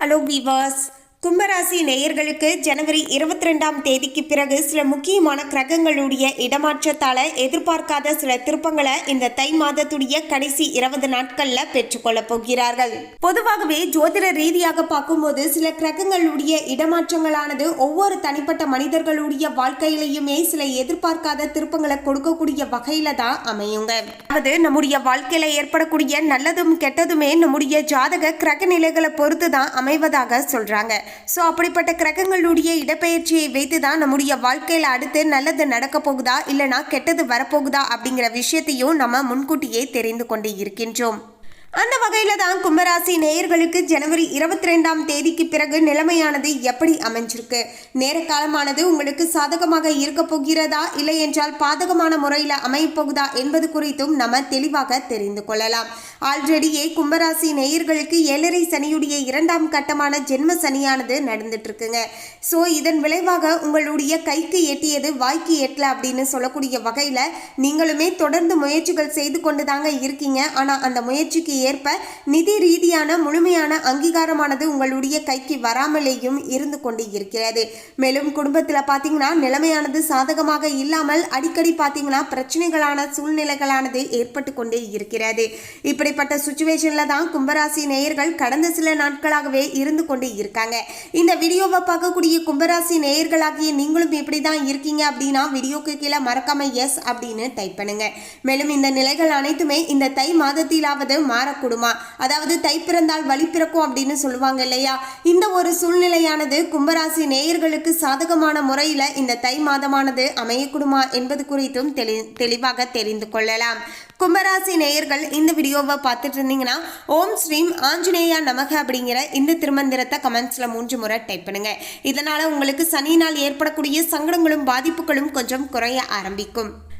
Hello viewers, கும்பராசி நேயர்களுக்கு ஜனவரி இருபத்தி ரெண்டாம் தேதிக்கு பிறகு சில முக்கியமான கிரகங்களுடைய இடமாற்றத்தால எதிர்பார்க்காத சில திருப்பங்களை இந்த தை மாதத்துடைய கடைசி இருபது நாட்கள்ல பெற்றுக்கொள்ளப் போகிறார்கள். பொதுவாகவே ஜோதிட ரீதியாக பார்க்கும்போது சில கிரகங்களுடைய இடமாற்றங்களானது ஒவ்வொரு தனிப்பட்ட மனிதர்களுடைய வாழ்க்கையிலையுமே சில எதிர்பார்க்காத திருப்பங்களை கொடுக்கக்கூடிய வகையில தான் அமையுங்க. அதாவது நம்முடைய வாழ்க்கையில ஏற்படக்கூடிய நல்லதும் கெட்டதுமே நம்முடைய ஜாதக கிரக நிலைகளை பொறுத்து தான் அமைவதாக சொல்றாங்க. ஸோ அப்படிப்பட்ட கிரகங்களுடைய இடப்பெயர்ச்சியை வைத்து தான் நம்முடைய வாழ்க்கையில் அடுத்து நல்லது நடக்க போகுதா இல்லைனா கெட்டது வரப்போகுதா அப்படிங்கிற விஷயத்தையும் நம்ம முன்கூட்டியே தெரிந்து கொண்டு இருக்கின்றோம். அந்த வகையில தான் கும்பராசி நேயர்களுக்கு ஜனவரி இருபத்தி ரெண்டாம் தேதிக்கு பிறகு நிலைமையானது எப்படி அமைஞ்சிருக்கு? நேர காலமானது உங்களுக்கு சாதகமாக இருக்க போகிறதா? இல்லை என்றால் பாதகமான முறையில் அமையப்போகுதா என்பது குறித்தும் நம்ம தெளிவாக தெரிந்து கொள்ளலாம். ஆல்ரெடியே கும்பராசி நேயர்களுக்கு ஏழரை சனியுடைய இரண்டாம் கட்டமான ஜென்ம சனியானது நடந்துட்டு இருக்குங்க ஸோ இதன் விளைவாக உங்களுடைய கைக்கு எட்டியது வாய்க்கு எட்டல அப்படின்னு சொல்லக்கூடிய வகையில் நீங்களுமே தொடர்ந்து முயற்சிகள் செய்து கொண்டு தாங்க இருக்கீங்க. ஆனால் அந்த முயற்சிக்கு ஏற்ப நிதி ரீதியான முழுமையான அங்கீகாரமானது உங்களுடைய கைக்கு வராமலேயும் இருந்து கொண்டு இருக்கிறது. மேலும் குடும்பத்தில் பார்த்தீங்கன்னா நிலைமையானது சாதகமாக இல்லாமல் அடிக்கடி பார்த்தீங்கன்னா பிரச்சனைகளான சூழ்நிலைகளானது ஏற்பட்டு கொண்டே இருக்கிறது. இப்படிப்பட்ட சுச்சுவேஷனில் தான் கும்பராசி நேயர்கள் கடந்த சில நாட்களாகவே இருந்து கொண்டு இருக்காங்க. இந்த வீடியோவை பார்க்கக்கூடிய கும்பராசி நேயர்களாகிய நீங்களும் இப்படி தான் இருக்கீங்க அப்படின்னா வீடியோக்கு கீழே மறக்காம எஸ் அப்படின்னு டைப் பண்ணுங்க. மேலும் இந்த நிலைகள் அனைத்துமே இந்த தை மாதத்திலாவது குடுமா. அதாவது தை பிறந்தால் வழி பிறக்கும் அப்படின்னு சொல்லுவாங்க இல்லையா? இந்த ஒரு சூழ்நிலையானது கும்பராசி நேயர்களுக்கு சாதகமான முறையில் இந்த தை மாதமானது அமையக்கூடுமா என்பது குறித்தும் தெளி தெளிவாக தெரிந்து கொள்ளலாம். கும்பராசி நேயர்கள் இந்த வீடியோவை பார்த்துட்டு இருந்தீங்கன்னா ஓம் ஸ்ரீம் ஆஞ்சநேயா நமக அப்படிங்கிற இந்த திருமந்திரத்தை கமெண்ட்ஸில் மூன்று முறை டைப் பண்ணுங்க. இதனால உங்களுக்கு சனியினால் ஏற்படக்கூடிய சங்கடங்களும் பாதிப்புகளும் கொஞ்சம் குறைய ஆரம்பிக்கும்.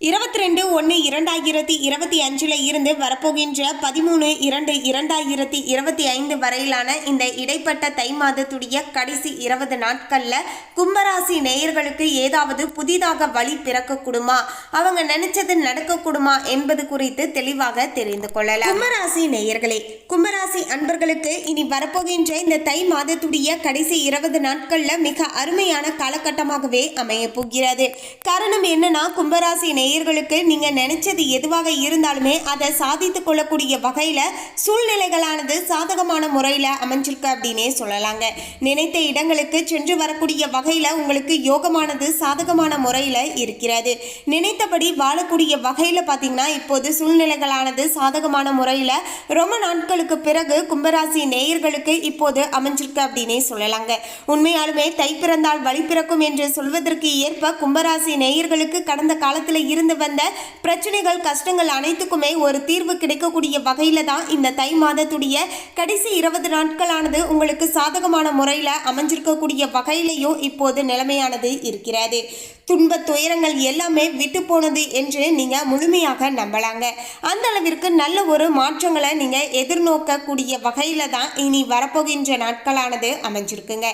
இருபத்தி ரெண்டு ஒன்று இரண்டாயிரத்தி இருபத்தி அஞ்சில் இருந்து வரப்போகின்ற பதிமூணு இரண்டு இரண்டாயிரத்தி இருபத்தி ஐந்து வரையிலான இந்த இடைப்பட்ட தை மாதத்துடைய கடைசி இருபது நாட்களில் கும்பராசி நேயர்களுக்கு ஏதாவது புதிதாக வழி பிறக்கக்கூடுமா? அவங்க நினைச்சது நடக்கக்கூடுமா என்பது குறித்து தெளிவாக தெரிந்து கொள்ளலாம். கும்பராசி நேயர்களே கும்பராசி அன்பர்களுக்கு இனி வரப்போகின்ற இந்த தை மாதத்துடைய கடைசி இருபது நாட்களில் மிக அருமையான காலகட்டமாகவே அமைய போகிறது காரணம் என்னன்னா கும்பராசி நேயர்களுக்கு நீங்க நினைச்சது எதுவாக இருந்தாலுமே அதை சாதித்து கொள்ளக்கூடிய வகையில சூழ்நிலைகளானது சாதகமான முறையில அமைஞ்சிருக்கு அப்படின்னே சொல்லலாங்க. நினைத்த இடங்களுக்கு சென்று வரக்கூடிய வகையில உங்களுக்கு யோகமானது சாதகமான முறையில இருக்கிறது. நினைத்தபடி வாழக்கூடிய வகையில பாத்தீங்கன்னா இப்போது சூழ்நிலைகளானது சாதகமான முறையில ரொம்ப நாட்களுக்கு பிறகு கும்பராசி நேயர்களுக்கு இப்போது அமைஞ்சிருக்கு அப்படின்னே சொல்லலாங்க. உண்மையாலுமே தை பிறந்தால் வழி பிறக்கும் என்று சொல்வதற்கு ஏற்ப கும்பராசி நேயர்களுக்கு கடந்த காலத்தில் இருந்து வந்த பிரச்சனைகள் கஷ்டங்கள் அனைத்துக்குமே ஒரு தீர்வு கிடைக்கக்கூடிய வகையில் தான் இந்த தை மாதத்துடைய கடைசி இருபது நாட்களானது உங்களுக்கு சாதகமான முறையில் அமைஞ்சிருக்கக்கூடிய வகையிலையும் இப்போது நிலைமையானது இருக்கிறது. துன்ப துயரங்கள் எல்லாமே விட்டு போனது என்று நீங்க முழுமையாக நம்பலாங்க. அந்த அளவிற்கு நல்ல ஒரு மாற்றங்களை நீங்க எதிர்நோக்கக்கூடிய வகையில தான் இனி வரப்போகின்ற நாட்களானது அமைஞ்சிருக்குங்க.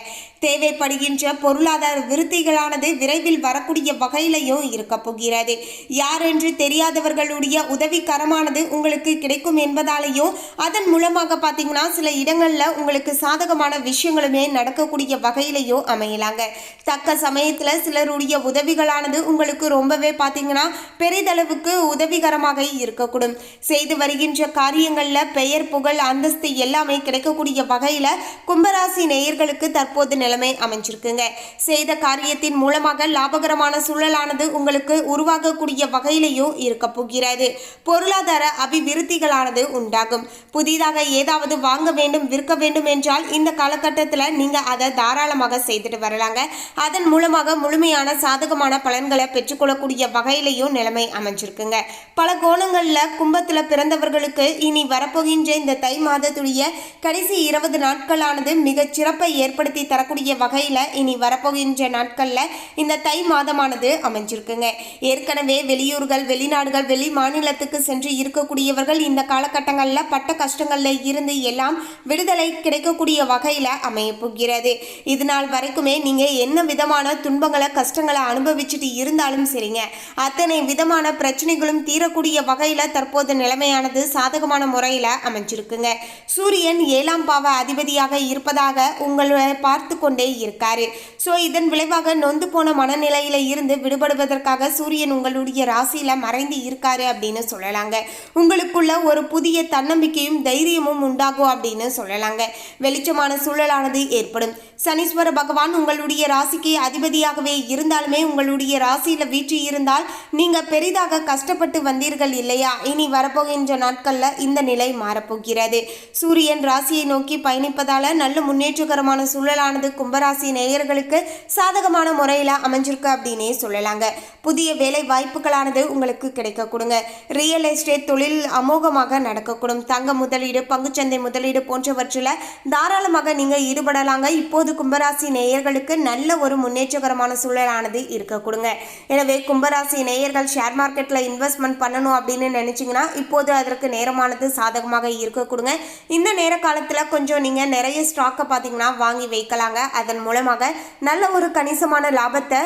தேவைப்படுகின்ற பொருளாதார விருத்திகளானது விரைவில் வரக்கூடிய வகையிலையும் இருக்க போகிறது. யார் என்று தெரியாதவர்களுடைய உதவிகரமானது உங்களுக்கு கிடைக்கும் என்பதாலேயும் அதன் மூலமாக பார்த்தீங்கன்னா சில இடங்களில் உங்களுக்கு சாதகமான விஷயங்களுமே நடக்கக்கூடிய வகையிலையும் அமையலாங்க. தக்க சமயத்தில் சிலருடைய உதவிகளானது உங்களுக்கு ரொம்பவே பார்த்தீங்கன்னா பெரிதளவுக்கு உதவிகரமாக இருக்கக்கூடும். செய்து வருகின்ற காரியங்களில் பெயர் புகழ் அந்தஸ்து எல்லாமே கிடைக்கக்கூடிய வகையில் கும்பராசி நேயர்களுக்கு தற்போது நிலைமை அமைஞ்சிருக்குங்க. செய்த காரியத்தின் மூலமாக லாபகரமான சூழலானது உங்களுக்கு உருவாக உருவாகக்கூடிய வகையிலையும் இருக்க போகிறது. பொருளாதார அபிவிருத்திகளானது உண்டாகும். புதிதாக ஏதாவது வாங்க வேண்டும் விற்க வேண்டும் என்றால் இந்த காலகட்டத்தில் நீங்கள் அதை தாராளமாக செய்துட்டு வரலாங்க. அதன் மூலமாக முழுமையான சாதகமான பலன்களை பெற்றுக்கொள்ளக்கூடிய வகையிலையும் நிலைமை அமைஞ்சிருக்குங்க. பல கோணங்களில் கும்பத்தில் பிறந்தவர்களுக்கு இனி வரப்போகின்ற இந்த தை மாதத்துடைய கடைசி இருபது நாட்களானது மிகச் சிறப்பை ஏற்படுத்தி தரக்கூடிய வகையில் இனி வரப்போகின்ற நாட்களில் இந்த தை மாதமானது அமைஞ்சிருக்குங்க. ஏற்கனவே எனவே வெளியூர்கள் வெளிநாடுகள் வெளி மாநிலத்துக்கு சென்று இருக்கக்கூடியவர்கள் இந்த காலகட்டங்களில் பட்ட கஷ்டங்களில் இருந்து எல்லாம் விடுதலை கிடைக்கக்கூடிய வகையில் அமைய போகிறது. இது நாள் வரைக்குமே நீங்கள் என்ன விதமான துன்பங்களை கஷ்டங்களை அனுபவிச்சுட்டு இருந்தாலும் சரிங்க. அத்தனை விதமான பிரச்சனைகளும் தீரக்கூடிய வகையில் தற்போது நிலைமையானது சாதகமான முறையில் அமைஞ்சிருக்குங்க. சூரியன் ஏழாம் பாவ அதிபதியாக இருப்பதாக உங்களை பார்த்து கொண்டே இருக்காரு. ஸோ இதன் விளைவாக நொந்து போன மனநிலையில இருந்து விடுபடுவதற்காக சூரியன் உங்களுடைய ராசியில மறைந்து இருக்காரு அப்படின்னு சொல்லலாங்க. உங்களுக்குள்ள ஒரு புதிய தன்னம்பிக்கையும் தைரியமும் உண்டாகும் அப்படின்னு சொல்லலாங்க. வெளிச்சமான சூழலானது ஏற்படும். சனீஸ்வர பகவான் உங்களுடைய ராசிக்கு அதிபதியாகவே இருந்தாலுமே உங்களுடைய ராசியில வீற்று இருந்தால் நீங்க பெரிதாக கஷ்டப்பட்டு வந்தீர்கள் இல்லையா? இனி வரப்போகின்ற நாட்கள்ல இந்த நிலை மாறப்போகிறது. சூரியன் ராசியை நோக்கி பயணிப்பதால நல்ல முன்னேற்றகரமான சூழலானது கும்பராசி நேயர்களுக்கு சாதகமான முறையில் அமைஞ்சிருக்கு அப்படின்னே சொல்லலாங்க. புதிய வேலை வாய்ப்புகளானது உங்களுக்கு கிடைக்க கொடுங்க. ரியல் எஸ்டேட் தொழில் அமோகமாக நடக்கக்கூடும். தங்க முதலீடு பங்குச்சந்தை முதலீடு போன்றவற்றில் தாராளமாக நீங்கள் ஈடுபடலாங்க. இப்போது கும்பராசி நேயர்களுக்கு நல்ல ஒரு முன்னேற்றகரமான சூழலானது இருக்க கொடுங்க. எனவே கும்பராசி நேயர்கள் ஷேர் மார்க்கெட்டில் இன்வெஸ்ட்மெண்ட் பண்ணணும் அப்படின்னு நினச்சிங்கன்னா இப்போது அதற்கு நேரமானது சாதகமாக இருக்க கொடுங்க. இந்த நேர காலத்தில் கொஞ்சம் நீங்கள் நிறைய ஸ்டாக்கை பார்த்தீங்கன்னா வாங்கி வைக்கலாங்க. அதன் மூலமாக நல்ல ஒரு கணிசமான லாபத்தை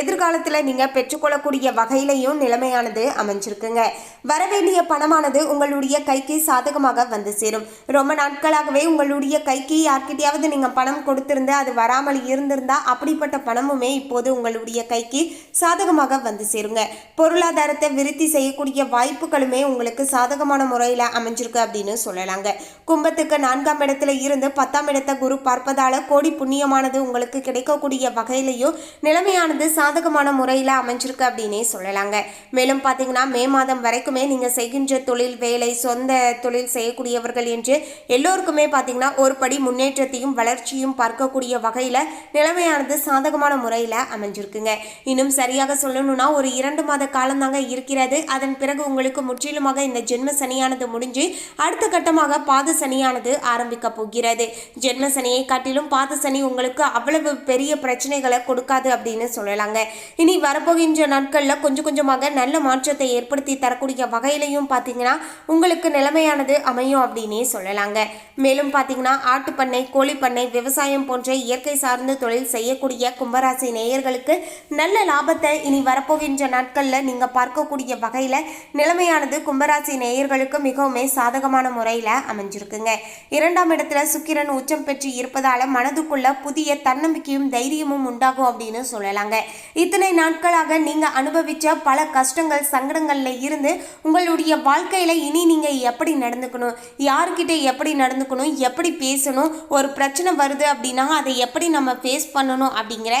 எதிர்காலத்தில் நீங்கள் பெற்றுக்கொள்ளக்கூடிய வகையிலையும் நிலைமையானது அமைஞ்சிருக்குங்க. வரவேண்டிய பணமானது உங்களுடைய கைக்கு சாதகமாக வந்து சேரும். ரொம்ப நாட்களாகவே உங்களுடைய கைக்கு யார்கிட்டயாவது நீங்கள் பணம் கொடுத்திருந்து அது வராமல் இருந்திருந்தால் அப்படிப்பட்ட பணமுமே இப்போது உங்களுடைய கைக்கு சாதகமாக வந்து சேருங்க. பொருளாதாரத்தை விருத்தி செய்யக்கூடிய வாய்ப்புகளுமே உங்களுக்கு சாதகமான முறையில் அமைஞ்சிருக்கு அப்படின்னு சொல்லலாங்க. கும்பத்துக்கு நான்காம் இடத்துல இருந்து பத்தாம் இடத்தை குரு பார்ப்பதால் கோடி புண்ணியமானது உங்களுக்கு கிடைக்கக்கூடிய வகையிலையும் நிலைமையானது சாதகமான முறையில் அமைஞ்சிருக்கு அப்படின்னே சொல்லலாங்க. மேலும் பார்த்தீங்கன்னா மே மாதம் வரைக்குமே நீங்கள் செய்கின்ற தொழில் வேலை சொந்த தொழில் செய்யக்கூடியவர்கள் என்று எல்லோருக்குமே பார்த்தீங்கன்னா ஒரு படி முன்னேற்றத்தையும் வளர்ச்சியும் பார்க்கக்கூடிய வகையில் நிலைமையானது சாதகமான முறையில் அமைஞ்சிருக்குங்க. இன்னும் சரியாக சொல்லணும்னா ஒரு இரண்டு மாத காலம்தாங்க இருக்கிறது. அதன் பிறகு உங்களுக்கு முற்றிலுமாக இந்த ஜென்ம சனியானது முடிஞ்சு அடுத்த கட்டமாக பாத சனியானது ஆரம்பிக்க போகிறது. ஜென்ம சனியை காட்டிலும் பாத சனி உங்களுக்கு அவ்வளவு பெரிய பிரச்சனைகளை கொடுக்காது அப்படின்னு சொல்லலாங்க. இனி வரப்போகின்ற நாட்களில் கொஞ்சம் கொஞ்சமாக நல்ல மாற்றத்தை ஏற்படுத்தி தரக்கூடிய வகையிலையும் பார்த்தீங்கன்னா உங்களுக்கு நிலைமையானது அமையும் அப்படின்னே சொல்லலாங்க. மேலும் பார்த்தீங்கன்னா ஆட்டுப்பண்ணை கோழிப்பண்ணை விவசாயம் போன்ற இயற்கை சார்ந்த தொழில் செய்யக்கூடிய கும்பராசி நேயர்களுக்கு நல்ல லாபத்தை இனி வரப்போகின்ற நாட்களில் நீங்கள் பார்க்கக்கூடிய வகையில் நிலைமையானது கும்பராசி நேயர்களுக்கு மிகவுமே சாதகமான முறையில் அமைஞ்சிருக்குங்க. இரண்டாம் இடத்துல சுக்கிரன் உச்சம் பெற்று இருப்பதால மனதுக்குள்ள புதிய தன்னம்பிக்கையும் தைரியமும் உண்டாகும் அப்படின்னு சொல்லலாங்க. இத்தனை நாட்களாக நீங்க அனுபவித்த பல கஷ்டங்கள் சங்கடங்களில் இருந்து உங்களுடைய வாழ்க்கையில் இனி நீங்கள் எப்படி நடந்துக்கணும்? யார்கிட்ட எப்படி நடந்துக்கணும்? எப்படி பேசணும்? ஒரு பிரச்சனை வருது அப்படின்னா அதை எப்படி நம்ம ஃபேஸ் பண்ணணும் அப்படிங்கிற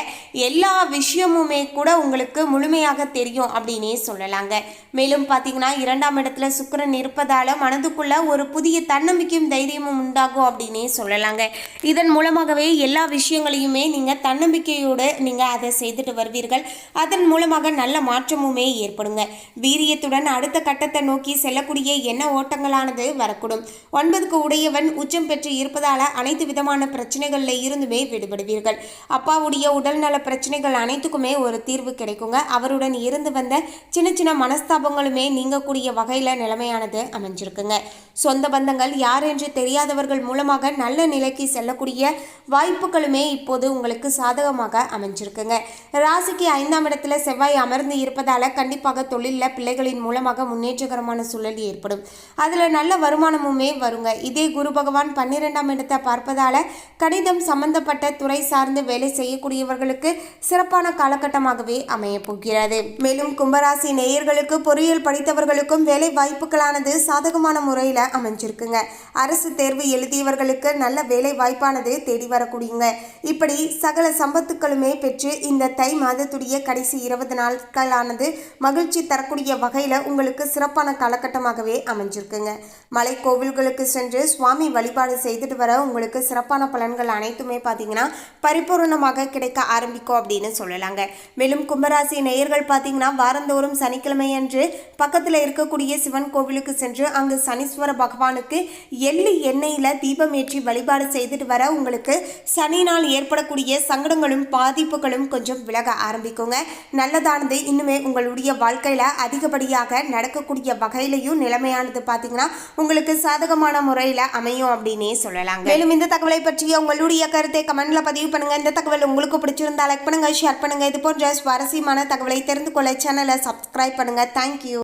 எல்லா விஷயமுமே கூட உங்களுக்கு முழுமையாக தெரியும் அப்படின்னே சொல்லலாங்க. மேலும் பார்த்தீங்கன்னா இரண்டாம் இடத்துல சுக்கிரன் இருப்பதால் மனதுக்குள்ள ஒரு புதிய தன்னம்பிக்கையும் தைரியமும் உண்டாகும் அப்படின்னே சொல்லலாங்க. இதன் மூலமாகவே எல்லா விஷயங்களையுமே நீங்கள் தன்னம்பிக்கையோடு நீங்கள் அதை செய்துட்டு வருவீர்கள். அதன் மூலமாக நல்ல மாற்றமுமே ஏற்படுங்க. வீரியத்துடன் அடுத்த கட்டத்தை நோக்கி செல்லக்கூடிய எண்ண ஓட்டங்களானது வரக்கூடும். ஒன்பதுக்கு உடையவன் உச்சம் பெற்று இருப்பதால அனைத்து விதமான பிரச்சனைகளில் இருந்துமே விடுபடுவீர்கள். அப்பாவுடைய உடல்நல பிரச்சனைகள் அனைத்துக்குமே ஒரு தீர்வு கிடைக்குங்க. அவருடன் இருந்து வந்த சின்ன சின்ன மனஸ்தாபங்களுமே நீங்கக்கூடிய வகையில் நிலைமையானது அமைஞ்சிருக்குங்க. சொந்த பந்தங்கள் யார் என்று தெரியாதவர்கள் மூலமாக நல்ல நிலைக்கு செல்லக்கூடிய வாய்ப்புகளுமே இப்போது உங்களுக்கு சாதகமாக அமைஞ்சிருக்குங்க. ராசிக்கு ஐந்தாம் இடத்துல செவ்வாய் அமர்ந்து இருப்பதால் கண்டிப்பாக தொழிலில் பிள்ளைகளின் மூலமாக முன்னேற்றகரமான சூழல் ஏற்படும். அதில் நல்ல வருமானமுமே வருங்க. இதே குரு பகவான் பன்னிரெண்டாம் இடத்தை பார்ப்பதால கணிதம் சம்பந்தப்பட்ட துறை சார்ந்து வேலை செய்யக்கூடியவர்களுக்கு சிறப்பான காலகட்டமாகவே அமைய போகிறது. மேலும் கும்பராசி நேயர்களுக்கு பொறியியல் படித்தவர்களுக்கும் வேலை வாய்ப்புகளானது சாதகமான முறையில் அமைஞ்சிருக்குங்க. அரசு தேர்வு எழுதியவர்களுக்கு நல்ல வேலை வாய்ப்பானது தேடி வரக்கூடியங்க. இப்படி சகல சம்பத்துக்களுமே பெற்று இந்த தை மாதத்துடைய கடைசி இருபது நாட்களானது மகிழ்ச்சி தரக்கூடிய வகையில் உங்களுக்கு சிறப்பான காலகட்டமாகவே அமைஞ்சிருக்குங்க. மலை கோவில்களுக்கு சென்று சுவாமி வழிபாடு செய்துட்டு வர உங்களுக்கு சிறப்பான பலன்கள் அனைத்துமே பார்த்தீங்கன்னா பரிபூர்ணமாக கிடைக்க ஆரம்பிக்கும் அப்படின்னு சொல்லலாங்க. மேலும் கும்பராசி நேயர்கள் பார்த்தீங்கன்னா வாரந்தோறும் சனிக்கிழமை அன்று பக்கத்தில் இருக்கக்கூடிய சிவன் கோவிலுக்கு சென்று அங்கு சனீஸ்வர பகவானுக்கு எள்ளு எண்ணெயில் தீபம் ஏற்றி வழிபாடு செய்துட்டு வர உங்களுக்கு சனி நாள் ஏற்படக்கூடிய சங்கடங்களும் பாதிப்புகளும் கொஞ்சம் விலக ஆரம்பிக்குங்க. நல்லதானது இன்னும் அனைத்துமே உங்களுடைய வாழ்க்கையில் அதிகப்படியாக நடக்கக்கூடிய வகையிலையும் நிலைமையானது பார்த்தீங்கன்னா உங்களுக்கு சாதகமான முறையில் அமையும் அப்படின்னே சொல்லலாங்க. மேலும் இந்த தகவலை பற்றிய உங்களுடைய கருத்தை கமெண்ட்ல பதிவு பண்ணுங்க. இந்த தகவல் உங்களுக்கு பிடிச்சிருந்தா லைக் பண்ணுங்க ஷேர் பண்ணுங்க. இது போன்ற சுவாரஸ்யமான தகவலை தெரிந்து கொள்ள சேனலை சப்ஸ்கிரைப் பண்ணுங்க. தேங்க்யூ